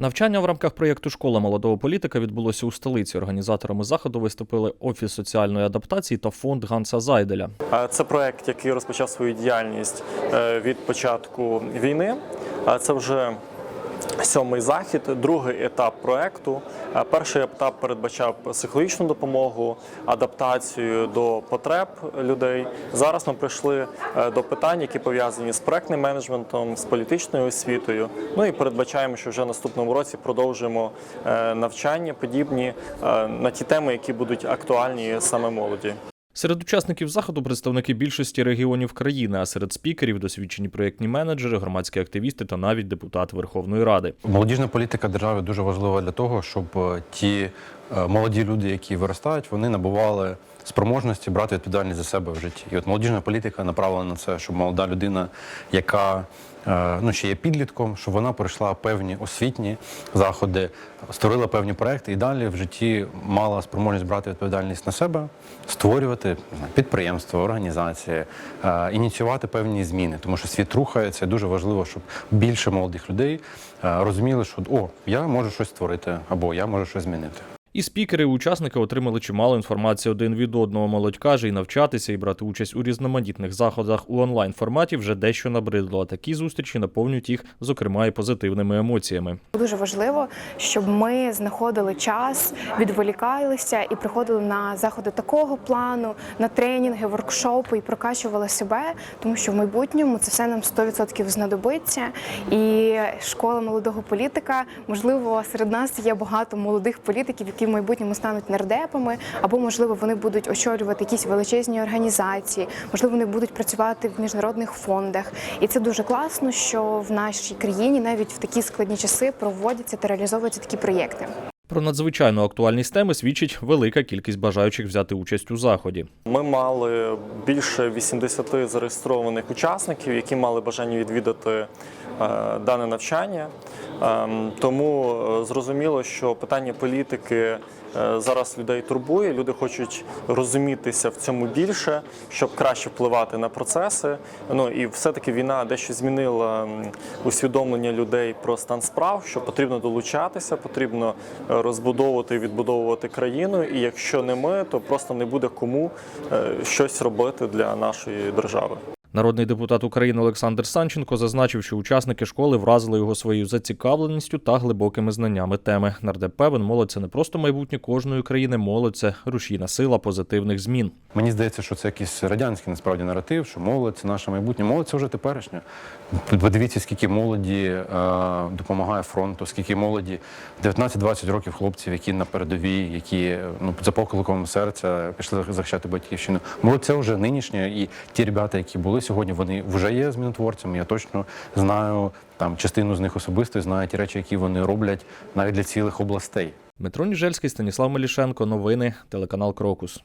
Навчання в рамках проєкту Школа молодого політика відбулося у столиці. Організаторами заходу виступили Офіс соціальної адаптації та фонд Ганса Зайделя. Це проект, який розпочав свою діяльність е, від початку війни. а Це вже сьомий захід, другий етап проекту. Е, Перший етап передбачав психологічну допомогу, адаптацію до потреб людей. Зараз ми прийшли е, до питань, які пов'язані з проектним менеджментом, з політичною освітою. Ну і передбачаємо, що вже наступному році продовжимо е, навчання подібні на ті теми, які будуть актуальні саме молоді. Серед учасників заходу представники більшості регіонів країни, а серед спікерів досвідчені проєктні менеджери, громадські активісти та навіть депутат Верховної Ради. Молодіжна політика держави дуже важлива для того, щоб е, ті е, молоді люди, які виростають, вони набували спроможності брати відповідальність за себе в житті. І от молодіжна політика направлена на це, щоб молода людина, яка е, ну, ще є підлітком, щоб вона пройшла певні освітні заходи, створила певні проекти і далі в житті мала спроможність брати відповідальність на себе, створювати підприємства, організації, е, ініціювати певні зміни, тому що світ рухається. Дуже важливо, щоб більше молодих людей е, розуміли, що о, я можу щось створити або я можу щось змінити. І спікери, і учасники отримали чимало інформації один від одного. Молодь каже, і навчатися, і брати участь у різноманітних заходах у онлайн форматі вже дещо набридло. А такі зустрічі наповнюють їх, зокрема, і позитивними емоціями. Дуже важливо, щоб ми знаходили час, відволікалися і приходили на заходи такого плану, на тренінги, воркшопи і прокачували себе, тому що в майбутньому це все нам 100% знадобиться. І школа молодого політика, можливо, серед нас є багато молодих політиків, які в майбутньому стануть нардепами, або можливо вони будуть очолювати якісь величезні організації, можливо, вони будуть працювати в міжнародних фондах. І це дуже класно, що в нашій країні навіть в такі складні часи проводяться та реалізовуються такі проєкти. Про надзвичайну актуальність теми свідчить велика кількість бажаючих взяти участь у заході. Ми мали більше 80 зареєстрованих учасників, які мали бажання відвідати е, дане навчання. Ем, Тому е, зрозуміло, що питання політики зараз людей турбує. Люди хочуть розумітися в цьому більше, щоб краще впливати на процеси. Ну і все-таки війна дещо змінила усвідомлення людей про стан справ, що потрібно долучатися, потрібно е, розбудовувати і відбудовувати країну. І якщо не ми, то просто не буде кому е, щось робити для нашої держави. Народний депутат України Олександр Санченко зазначив, що учасники школи вразили його своєю зацікавленістю та глибокими знаннями теми. Нардеп певен, молодь це не просто майбутнє кожної країни, молодь це рушійна сила позитивних змін. Мені здається, що це якийсь радянський насправді наратив, що молодь це наше майбутнє. Молодь це вже теперішнє. Подивіться, скільки молоді е, допомагає фронту, скільки молоді 19-20 років хлопців, які на передовій, які ну за покликом серця пішли захищати батьківщину. Молодь це вже нинішнє, і ті ребята, які були сьогодні, вони вже є змінотворцями. Я точно знаю там частину з них особисто, знаю ті речі, які вони роблять навіть для цілих областей. Дмитро Ніжельський, Станіслав Мелішенко. Новини, телеканал Крокус.